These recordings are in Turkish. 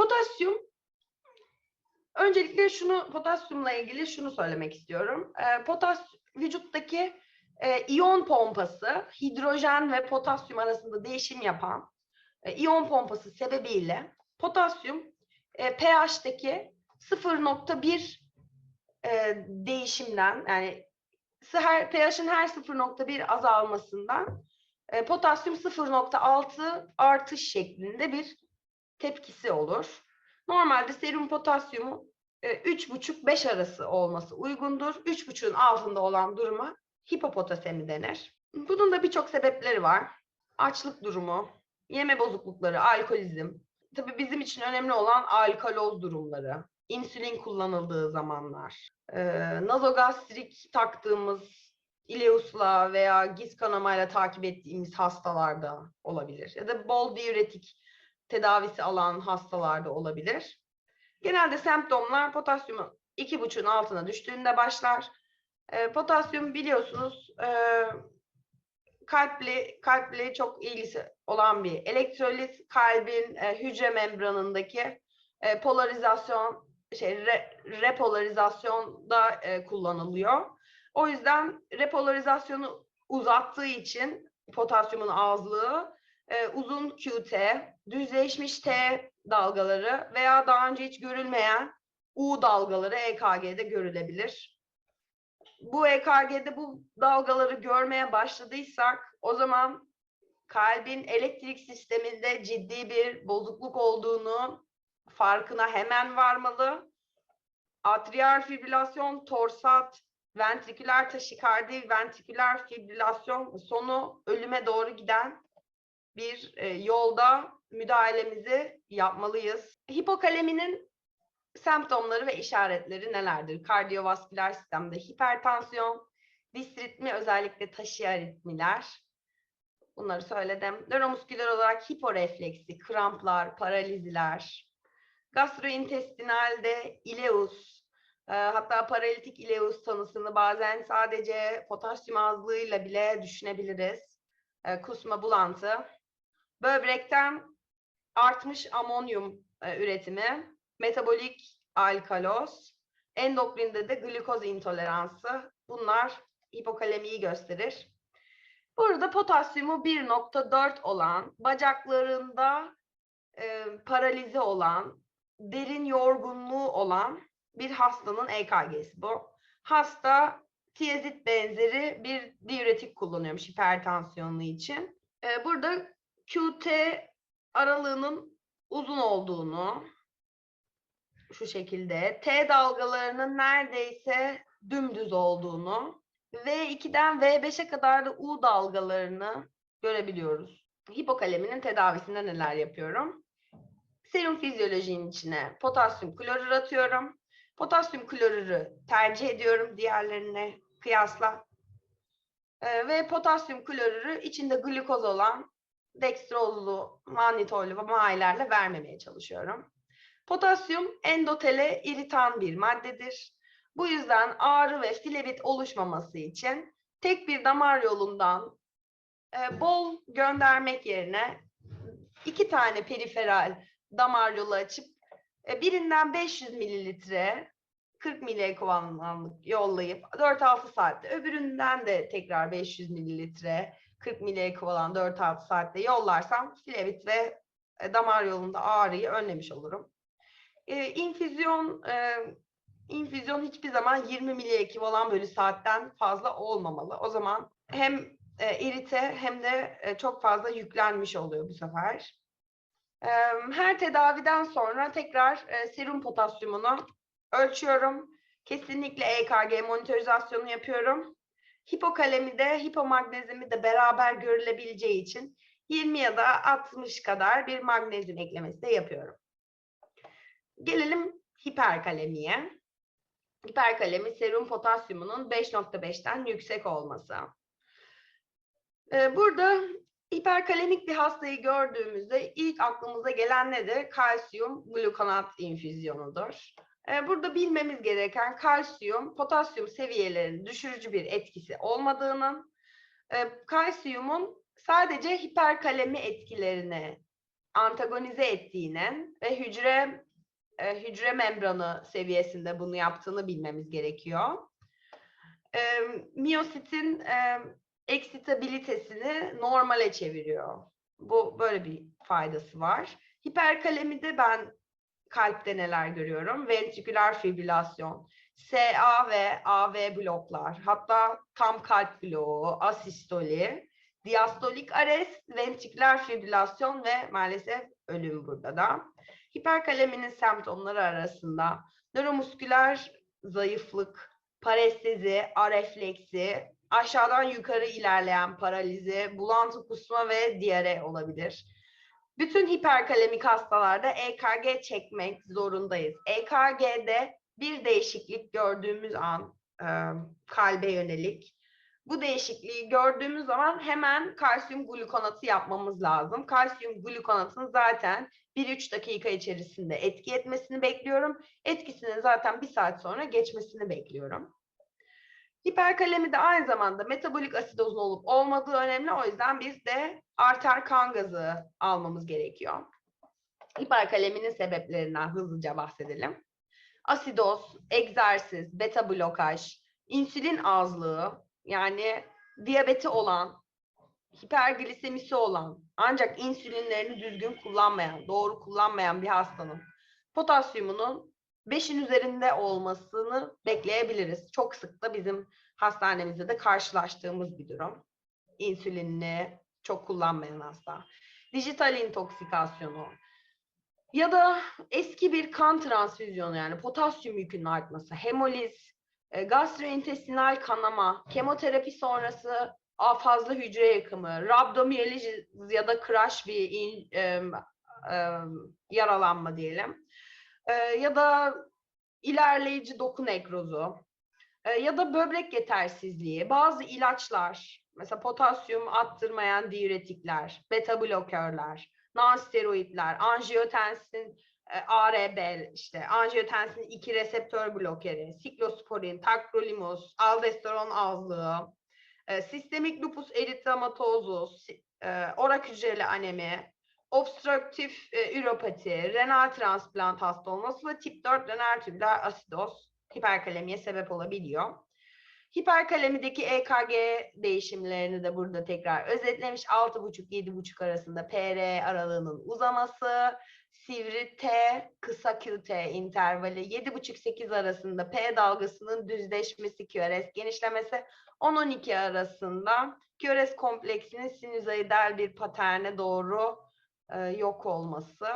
potasyum öncelikle şunu potasyumla ilgili şunu söylemek istiyorum. E, potas vücuttaki e, iyon pompası hidrojen ve potasyum arasında değişim yapan e, iyon pompası sebebiyle potasyum e, pH'teki 0.1 e, değişimden yani her pH'in her 0.1 azalmasından e, potasyum 0.6 artış şeklinde bir tepkisi olur. Normalde serum potasyumu e, 3,5-5 arası olması uygundur. 3,5'un altında olan duruma hipopotasemi denir. Bunun da birçok sebepleri var. Açlık durumu, yeme bozuklukları, alkolizm. Tabii bizim için önemli olan alkaloz durumları, insülin kullanıldığı zamanlar, e, nazogastrik taktığımız ileusla veya giz kanamayla takip ettiğimiz hastalarda olabilir. Ya da bol diüretik tedavisi alan hastalarda olabilir. Genelde semptomlar potasyumun 2,5'un altına düştüğünde başlar. E, potasyum biliyorsunuz e, kalple kalple çok ilgisi olan bir elektrolit. Kalbin e, hücre membranındaki e, polarizasyon şey re, repolarizasyonda e, kullanılıyor. O yüzden repolarizasyonu uzattığı için potasyumun azlığı e, uzun QT, düzleşmiş T dalgaları veya daha önce hiç görülmeyen U dalgaları EKG'de görülebilir. Bu EKG'de bu dalgaları görmeye başladıysak o zaman kalbin elektrik sisteminde ciddi bir bozukluk olduğunu farkına hemen varmalı. Atrial fibrilasyon, torsat, ventriküler taşikardi, ventriküler fibrilasyon sonu ölüme doğru giden bir e, yolda müdahalemizi yapmalıyız. Hipokaleminin semptomları ve işaretleri nelerdir? Kardiyovasküler sistemde hipertansiyon, disritmi özellikle taşiyaritmiler. Bunları söyledim. Nöromusküler olarak hiporefleksi, kramplar, paraliziler. Gastrointestinalde ileus, e, hatta paralitik ileus tanısını bazen sadece potasyum azlığıyla bile düşünebiliriz. E, kusma, bulantı. Böbrekten artmış amonyum e, üretimi, metabolik alkaloz, endokrinde de glikoz intoleransı. Bunlar hipokalemiyi gösterir. Burada potasyumu 1.4 olan, bacaklarında e, paralize olan, derin yorgunluğu olan bir hastanın EKG'si bu. Hasta tiyazit benzeri bir diüretik kullanıyormuş hipertansiyonlu için. E, burada QT aralığının uzun olduğunu şu şekilde, T dalgalarının neredeyse dümdüz olduğunu V2'den V5'e kadar da U dalgalarını görebiliyoruz. Hipokaleminin tedavisinde neler yapıyorum? Serum fizyolojinin içine potasyum klorür atıyorum. Potasyum klorürü tercih ediyorum diğerlerine kıyasla. Ve potasyum klorürü içinde glikoz olan dekstrozlu, mannitollu ve mailerle vermemeye çalışıyorum. Potasyum endotele iritan bir maddedir. Bu yüzden ağrı ve filevit oluşmaması için tek bir damar yolundan e, bol göndermek yerine iki tane periferal damar yolu açıp e, birinden 500 mililitre 40 miliekvivalentlik yollayıp 4-6 saatte öbüründen de tekrar 500 mililitre 40 miliekvivalent 4-6 saatte yollarsam filevit ve e, damar yolunda ağrıyı önlemiş olurum. E, infüzyon e, infüzyon hiçbir zaman 20 miliekvivalent bölü saatten fazla olmamalı. O zaman hem e, irite hem de e, çok fazla yüklenmiş oluyor bu sefer. E, her tedaviden sonra tekrar e, serum potasyumunu ölçüyorum. Kesinlikle EKG monitorizasyonu yapıyorum. Hipokalemi de hipomagnezimi de beraber görülebileceği için 20 ya da 60 kadar bir magnezyum eklemesi de yapıyorum. Gelelim hiperkalemiye. Hiperkalemi serum potasyumunun 5.5'ten yüksek olması. Ee, burada hiperkalemik bir hastayı gördüğümüzde ilk aklımıza gelen nedir? Kalsiyum glukonat infüzyonudur. Ee, burada bilmemiz gereken kalsiyum, potasyum seviyelerinin düşürücü bir etkisi olmadığının, e, kalsiyumun sadece hiperkalemi etkilerini antagonize ettiğinin ve hücre e, hücre membranı seviyesinde bunu yaptığını bilmemiz gerekiyor. E, miyositin eksitabilitesini normale çeviriyor. Bu böyle bir faydası var. Hiperkalemide ben kalpte neler görüyorum? Ventriküler fibrilasyon, SA ve AV bloklar, hatta tam kalp bloğu, asistoli, diastolik arrest, ventriküler fibrilasyon ve maalesef ölüm burada da. Hiperkaleminin semptomları arasında nöromusküler zayıflık, parestezi, arefleksi, aşağıdan yukarı ilerleyen paralizi, bulantı kusma ve diyare olabilir. Bütün hiperkalemik hastalarda EKG çekmek zorundayız. EKG'de bir değişiklik gördüğümüz an e, kalbe yönelik bu değişikliği gördüğümüz zaman hemen kalsiyum glukonatı yapmamız lazım. Kalsiyum glukonatın zaten 1-3 dakika içerisinde etki etmesini bekliyorum. Etkisinin zaten bir saat sonra geçmesini bekliyorum. Hiperkalemi de aynı zamanda metabolik asidozun olup olmadığı önemli. O yüzden biz de arter kan gazı almamız gerekiyor. Hiperkaleminin sebeplerinden hızlıca bahsedelim. Asidoz, egzersiz, beta blokaj, insülin azlığı, yani diyabeti olan, hiperglisemisi olan, ancak insülinlerini düzgün kullanmayan, doğru kullanmayan bir hastanın potasyumunun 5'in üzerinde olmasını bekleyebiliriz. Çok sık da bizim hastanemizde de karşılaştığımız bir durum. İnsülinini çok kullanmayan hasta. Dijital intoksikasyonu ya da eski bir kan transfüzyonu yani potasyum yükünün artması, hemoliz, e, gastrointestinal kanama, kemoterapi sonrası fazla hücre yakımı, rabdomiyeliz ya da crash bir in, e, e, yaralanma diyelim. Ya da ilerleyici doku nekrozu ya da böbrek yetersizliği, bazı ilaçlar, mesela potasyum attırmayan diüretikler, beta blokörler, non-steroidler, anjiyotensin ARB işte anjiyotensin 2 reseptör blokeri, siklosporin, tacrolimus, aldosteron azlığı, sistemik lupus eritematozu, e, orak hücreli anemi, obstrüktif e, üropati, renal transplant hasta olması ve tip 4 renal tübüler asidoz hiperkalemiye sebep olabiliyor. Hiperkalemideki EKG değişimlerini de burada tekrar özetlemiş. 6,5-7,5 arasında PR aralığının uzaması, sivri T, kısa QT intervali, 7,5-8 arasında P dalgasının düzleşmesi, QRS genişlemesi, 10-12 arasında QRS kompleksinin sinüzoidal bir paterne doğru yok olması.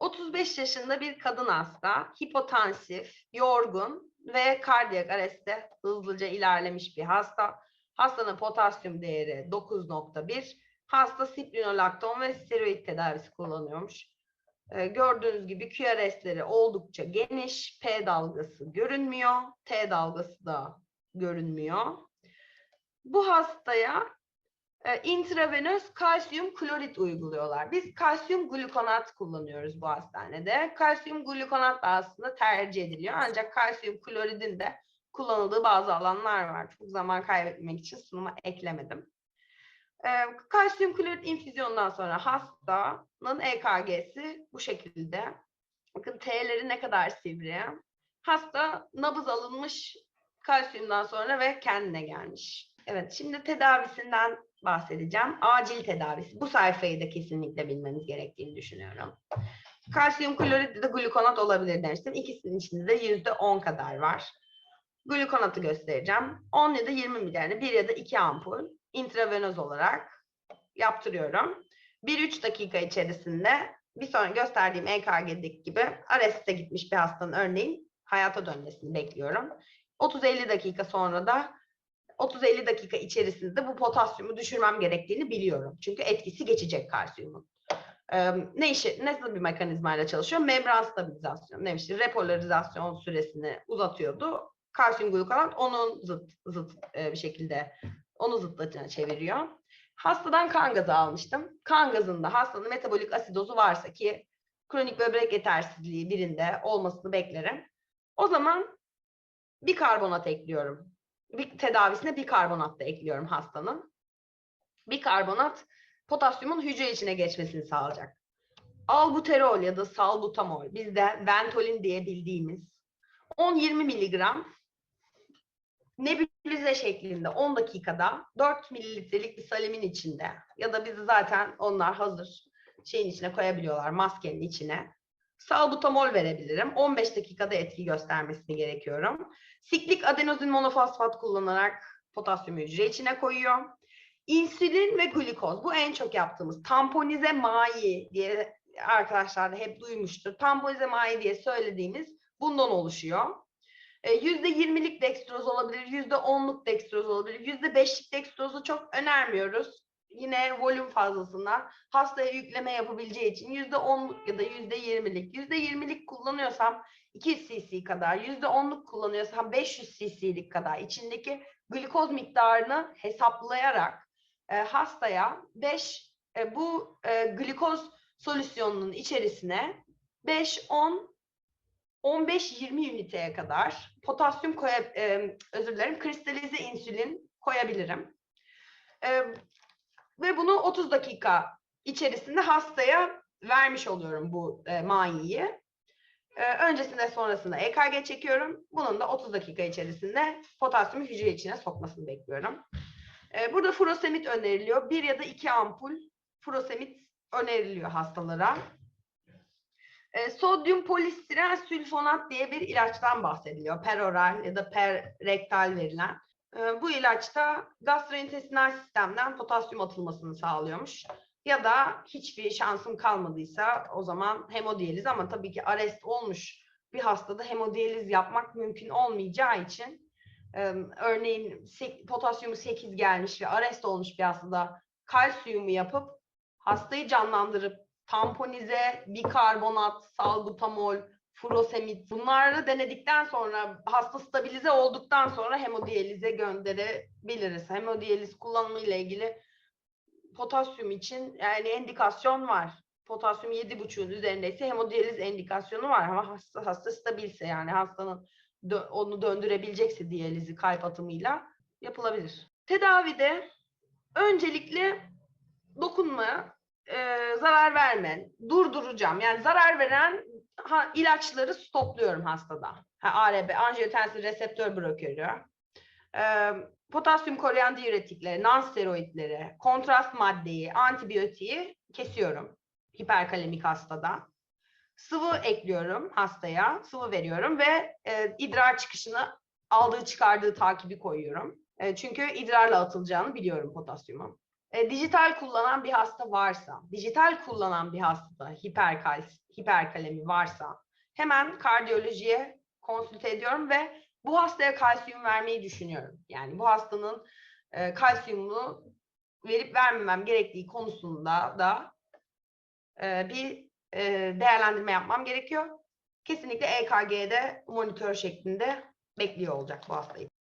35 yaşında bir kadın hasta, hipotansif, yorgun ve kardiyak arreste hızlıca ilerlemiş bir hasta. Hastanın potasyum değeri 9.1. Hasta sprinolakton ve steroid tedavisi kullanıyormuş. Ee, gördüğünüz gibi QRS'leri oldukça geniş. P dalgası görünmüyor. T dalgası da görünmüyor. Bu hastaya e, intravenöz kalsiyum klorit uyguluyorlar. Biz kalsiyum glukonat kullanıyoruz bu hastanede. Kalsiyum glukonat da aslında tercih ediliyor. Ancak kalsiyum kloridin de kullanıldığı bazı alanlar var. Çok zaman kaybetmek için sunuma eklemedim. E, kalsiyum klorit infüzyonundan sonra hastanın EKG'si bu şekilde. Bakın T'leri ne kadar sivri. Hasta nabız alınmış kalsiyumdan sonra ve kendine gelmiş. Evet, şimdi tedavisinden bahsedeceğim. Acil tedavisi. Bu sayfayı da kesinlikle bilmeniz gerektiğini düşünüyorum. Kalsiyum klorit de glukonat olabilir demiştim. İkisinin içinde de yüzde 10 kadar var. Glukonatı göstereceğim. 10 ya da 20 milyarını bir ya da iki ampul intravenöz olarak yaptırıyorum. 1-3 dakika içerisinde bir sonra gösterdiğim EKG'deki gibi arrest'e gitmiş bir hastanın örneğin hayata dönmesini bekliyorum. 30-50 dakika sonra da 30-50 dakika içerisinde bu potasyumu düşürmem gerektiğini biliyorum. Çünkü etkisi geçecek kalsiyumun. Ee, ne işi, nasıl bir mekanizmayla çalışıyor? Membran stabilizasyon. Ne işte repolarizasyon süresini uzatıyordu. Kalsiyum glukonat onun zıt, zıt e, bir şekilde onu zıtlatına çeviriyor. Hastadan kan gazı almıştım. Kan gazında hastanın metabolik asidozu varsa ki kronik böbrek yetersizliği birinde olmasını beklerim. O zaman bir karbonat ekliyorum. Bir tedavisine bir karbonat da ekliyorum hastanın. Bir karbonat potasyumun hücre içine geçmesini sağlayacak. albuterol ya da salbutamol, bizde Ventolin diye bildiğimiz 10-20 miligram nebülize şeklinde 10 dakikada 4 mililitrelik bir salemin içinde ya da bizi zaten onlar hazır şeyin içine koyabiliyorlar maskenin içine. Salbutamol verebilirim. 15 dakikada etki göstermesini gerekiyorum. Siklik adenozin monofosfat kullanarak potasyumu hücre içine koyuyor. İnsülin ve glikoz. Bu en çok yaptığımız. Tamponize mai diye arkadaşlar da hep duymuştur. Tamponize mai diye söylediğimiz bundan oluşuyor. E, %20'lik dextroz olabilir, %10'luk dextroz olabilir. %5'lik dextrozu çok önermiyoruz. Yine volüm fazlasından hastaya yükleme yapabileceği için %10'luk ya da %20'lik. %20'lik kullanıyorsam 200 cc kadar, %10'luk kullanıyorsam 500 cc'lik kadar içindeki glikoz miktarını hesaplayarak e, hastaya 5 e, bu e, glikoz solüsyonunun içerisine 5, 10, 15-20 üniteye kadar potasyum koya, e, özür dilerim, kristalize insülin koyabilirim. E, ve bunu 30 dakika içerisinde hastaya vermiş oluyorum bu e, mayiyi. E, öncesinde sonrasında EKG çekiyorum. Bunun da 30 dakika içerisinde potasyumu hücre içine sokmasını bekliyorum. E, burada furosemid öneriliyor. Bir ya da iki ampul furosemid öneriliyor hastalara. E, sodyum polistiren sülfonat diye bir ilaçtan bahsediliyor. Peroral ya da perrektal verilen. E, bu ilaçta gastrointestinal sistemden potasyum atılmasını sağlıyormuş. Ya da hiçbir şansım kalmadıysa o zaman hemodiyaliz ama tabii ki arrest olmuş bir hastada hemodiyaliz yapmak mümkün olmayacağı için örneğin potasyumu 8 gelmiş ve arrest olmuş bir hastada kalsiyumu yapıp hastayı canlandırıp tamponize, bikarbonat, salbutamol, furosemid bunları denedikten sonra hasta stabilize olduktan sonra hemodiyalize gönderebiliriz. Hemodiyaliz kullanımı ile ilgili potasyum için yani endikasyon var. Potasyum 7,5'un üzerindeyse hemodiyaliz endikasyonu var ama hasta, hasta stabilse yani hastanın dö- onu döndürebilecekse diyalizi kalp atımıyla yapılabilir. Tedavide öncelikle dokunma, e, zarar verme, durduracağım. Yani zarar veren ha, ilaçları stopluyorum hastada. Ha, ARB, angiotensin reseptör blokörü, e, potasyum koruyan diüretikleri, nonsteroidleri, kontrast maddeyi, antibiyotiği kesiyorum hiperkalemik hastada. Sıvı ekliyorum hastaya, sıvı veriyorum ve e, idrar çıkışını aldığı çıkardığı takibi koyuyorum. E, çünkü idrarla atılacağını biliyorum potasyumun. E, dijital kullanan bir hasta varsa, dijital kullanan bir hastada hiperkal, hiperkalemi varsa hemen kardiyolojiye konsült ediyorum ve bu hastaya kalsiyum vermeyi düşünüyorum. Yani bu hastanın e, kalsiyumunu verip vermemem gerektiği konusunda da e, bir e, değerlendirme yapmam gerekiyor. Kesinlikle EKG'de monitör şeklinde bekliyor olacak bu hastayı.